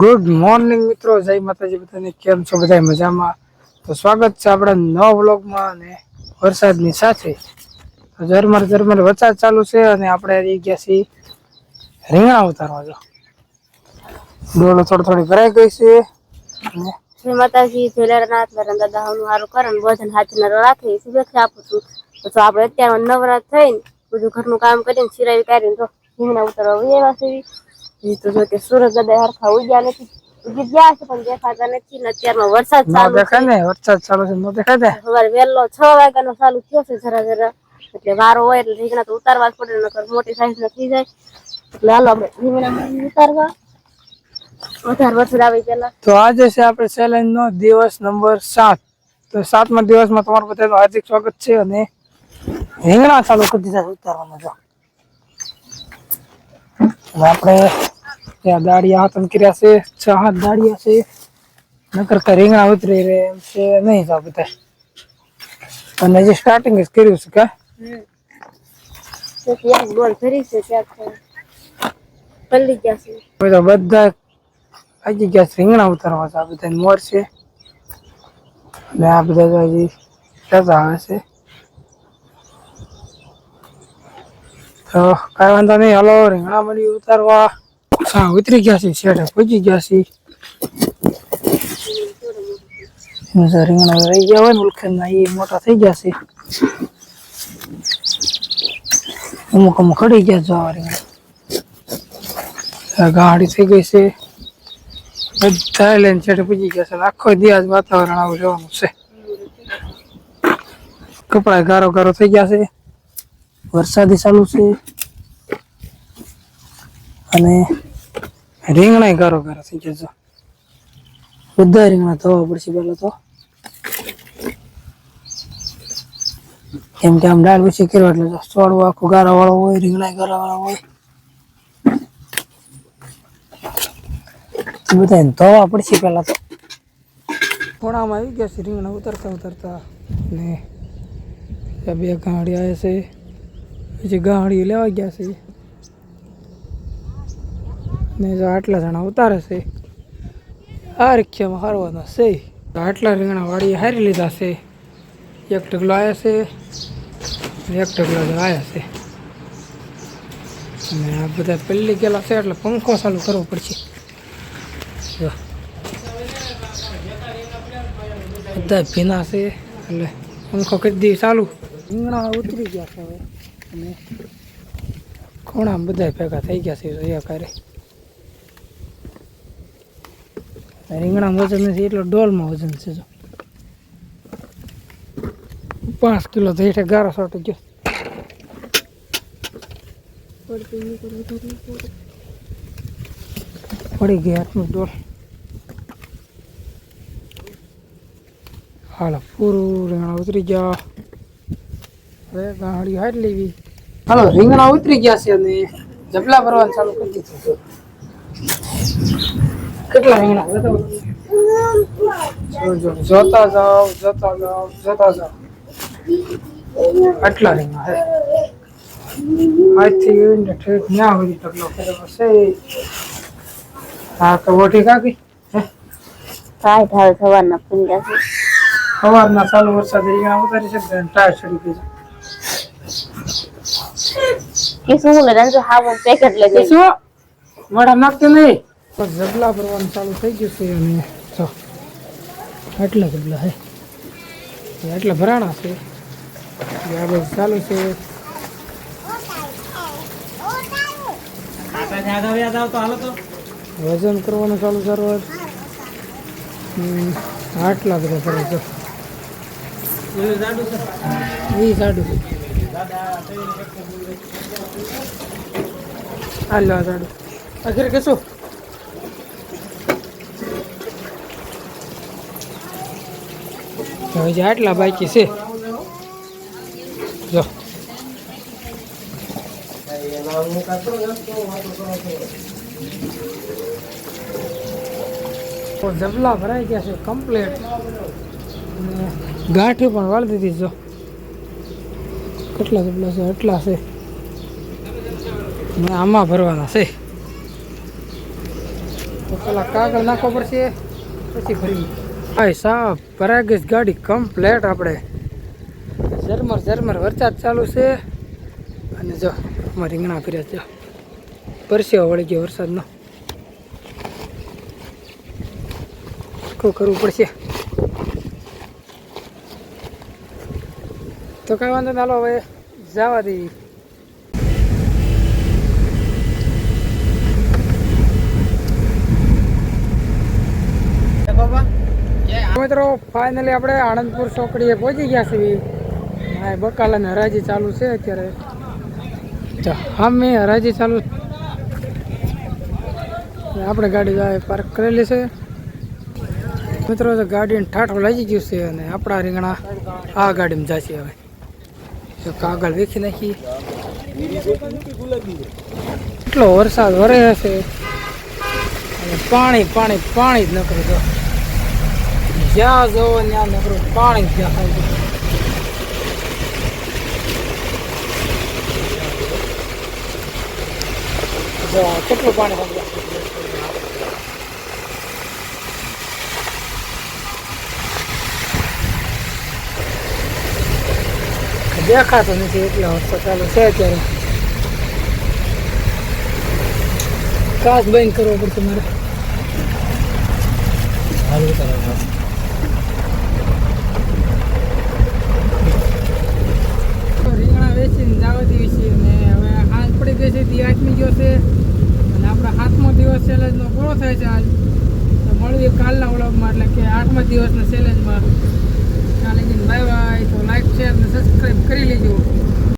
Good morning મિત્રો. જય માતાજી, બધાને કેમ છો? બધા મજામાં? તો સ્વાગત છે આપણા નવા વ્લોગમાં અને વરસાદની સાથે. તો ઝરમર ઝરમર વરસાદ ચાલુ છે અને આપણે ગયા છીએ રીંગણા ઉતારવા જો. ડોલો થોડી થોડી ભરાઈ ગઈ છે. અને શ્રી માતાજી જયલારાનાથ મારા દાદા હમનું સારું કરે ભોજન હાથને રાખે શુભેચ્છા આપું છું. તો આપણે અત્યારે નવરાત થઈને બધું ઘરનું કામ કરીને સિરાવી કાઢીને તો રીંગણા ઉતારવા એવા છે. ઈ તો જો કે સુરત દાદા હરખા ઉગ્યા નથી. ઉગી ગયા છે પણ દેખાતા નથી ને અત્યારમાં વરસાદ ચાલુ દેખાય ને વરસાદ ચાલુ છે ન દેખાય ને? સવારે વહેલો છ વાગ્યાનો ચાલુ થયો છે જરા જરા. એટલે વારો હોય એટલે રીંગણા તો ઉતારવા જ પડે નકર મોટી સાઈઝ ના થઈ જાય. એટલે હાલો આપણે રીંગણા ઉતારવા. વધારે વરસાદ આવી પેલા તો આજે છે આપણે ચેલેન્જ નો દિવસ નંબર સાત. તો સાતમા દિવસમાં તમારું બધાનું હાર્દિક સ્વાગત છે અને રીંગણા ચાલુ કરી દીધા ઉતારવાનું જો. આપણે ત્યાં દાડિયા હાથમ કર્યા છે છ હાથ દાડિયા છે. નકર કઈ રીંગણા ઉતરી રે એમ છે નહીં તો બધા. અને જે સ્ટાર્ટિંગ જ કર્યું છે કા? તો તો બધા આવી ગયા છે રીંગણા ઉતારવા છે આ બધા મોર છે. અને આ બધા હજી આવે છે. તો કાંઈ વાંધો નહીં હાલો રીંગણા મળી ઉતારવા. હા, ઉતરી ગયા છે શેઠે પહોંચી ગયા છે. તો રીંગણા રહી ગયા હોય ને ઉલખેના એ મોટા થઈ ગયા છે. અમુક અમુક ખડી ગયા જો આ રીંગણા ગાડી થઈ ગઈ છે. બધા લઈને છેડે પૂજી ગયા છે. આખો દિવસ વાતાવરણ આવું જોવાનું છે. કપડા ગારો ગારો થઈ ગયા છે. વરસાદી ચાલુ છે. અને રીંગણા કરો ગારો થઈ બધા રીંગણા ધોવા પડશે પેલા તો. કેમ કે આમ દાળ પછી કર્યો એટલે ચોળવું આખું ગારા વાળો હોય, રીંગણા ગારા વાળો હોય. બધા ધોવા પડશે પેલા તો. ખૂણામાં આવી ગયા છે રીંગણા ઉતરતા ઉતરતા. ને બે ગાડી આવે છે. પછી ગાડી લેવા ગયા છે. ને જો આટલા જણા ઉતારે છે. આ રિક્ષામાં હારવાના છે. આટલા રીંગણા વાળી હારી લીધા છે. એક ઢગલો આવ્યા છે એક ઢગલો જો આવ્યા છે. અને આ બધા પહેલી ગયેલા છે એટલે પંખો ચાલુ કરવો પડશે. બધા ભીના છે એટલે પંખો કરી દઈએ ચાલુ. રીંગણા ઉતરી ગયા છે હવે. અને ખૂણા બધા ભેગા થઈ ગયા છે જોયા કરે રીંગણા વજન નથી એટલો ડોલમાં વજન છે જો. પાંચ કિલો તો હેઠે ગારો સોટી ગયો. પડી ગઈ હાથનું ડોલ. હાલો, પૂરું રીંગણા ઉતરી ગયા. હવે ગાડી હાર લેવી. હાલો, રીંગણા ઉતરી ગયા છે અને જબલા ભરવાનું ચાલુ કરી દીધું. કેટલા રીંગણા જો, જો, જોતા જાઓ જોતા જાઓ જોતા જાઓ. આટલા રીંગણા હે. આજથી ને ઠેઠ ન્યા સુધી ટકલો કર્યો હશે. હા તો ઓઠી કાકી હે? થાય ઢાળ થવાના પૂંજા છે સવારના ચાલુ વરસાદ રીંગણા ઉતારી છે ટાયર છડી ગઈ છે. કે શું લે રંજો હાવો પેકેટ લઈ એ ગઈ શું? મોઢા નાખતો નહીં. તો જબલા ભરવાનું ચાલુ થઈ ગયું છે અને આટલા જબલા હે. એ આટલા ભરાણા છે. આ બધું ચાલુ છે. વજન કરવાનું ચાલુ કરો આટલા બધા ભરે જો એ સાડું છે. હાલો સાડું આખરે હવે જે આટલા બાકી છે. જો. જબલા ભરાઈ ગયા છે કમ્પ્લીટ ગાંઠી પણ વાળી દીધી જો. કેટલા જબલા છે? એટલા છે. આમાં ભરવાના છે. તો પેલા કાગળ નાખવો પડશે, પછી ભરી ભાઈ સાહેબ પરાગેશ ગાડી કમ્પ્લેટ આપણે ઝરમર ઝરમર, વરસાદ ચાલુ છે. અને જો, અમારે રીંગણા ફર્યા છે. પરસ્યો વળી ગયો વરસાદનો. શું કરવું પડશે? તો કઈ વાંધો ચાલો હવે જવા દઈ મિત્રો ફાઇનલી આપણે આણંદપુર ચોકડીએ પહોંચી ગયા છીએ. બકાલાને હરાજી ચાલુ છે અત્યારે. અમે હરાજી ચાલુ આપણે ગાડી જાય પાર્ક કરેલી છે. મિત્રો તો ગાડીને ઠાઠો લાગી ગયું છે અને આપણા રીંગણા આ ગાડીમાં જશે હવે. તો કાગળ વેખી નાખી એટલો વરસાદ વરે છે અને પાણી પાણી પાણી જ નકળી તો જ્યાં જવો ત્યાં નકરું પાણી દેખાય કેટલું પાણી દેખાતો નથી એટલે ચાલુ છે અત્યારે. કાચ બંધ કરવો પડશે મારે. રીંગણા વેચીને જવા દેવી છે અને હવે હાથ પડી ગઈ છે, દી આઠમી ગયો છે. અને આપણા સાતમો દિવસ ચેલેન્જનો પૂરો થાય છે આજ. તો મળીએ કાલના વ્લોગમાં એટલે કે આઠમા દિવસના સેલેજમાં કાલે બાય બાય તો લાઈક શેર અને સબસ્ક્રાઈબ કરી લેજો.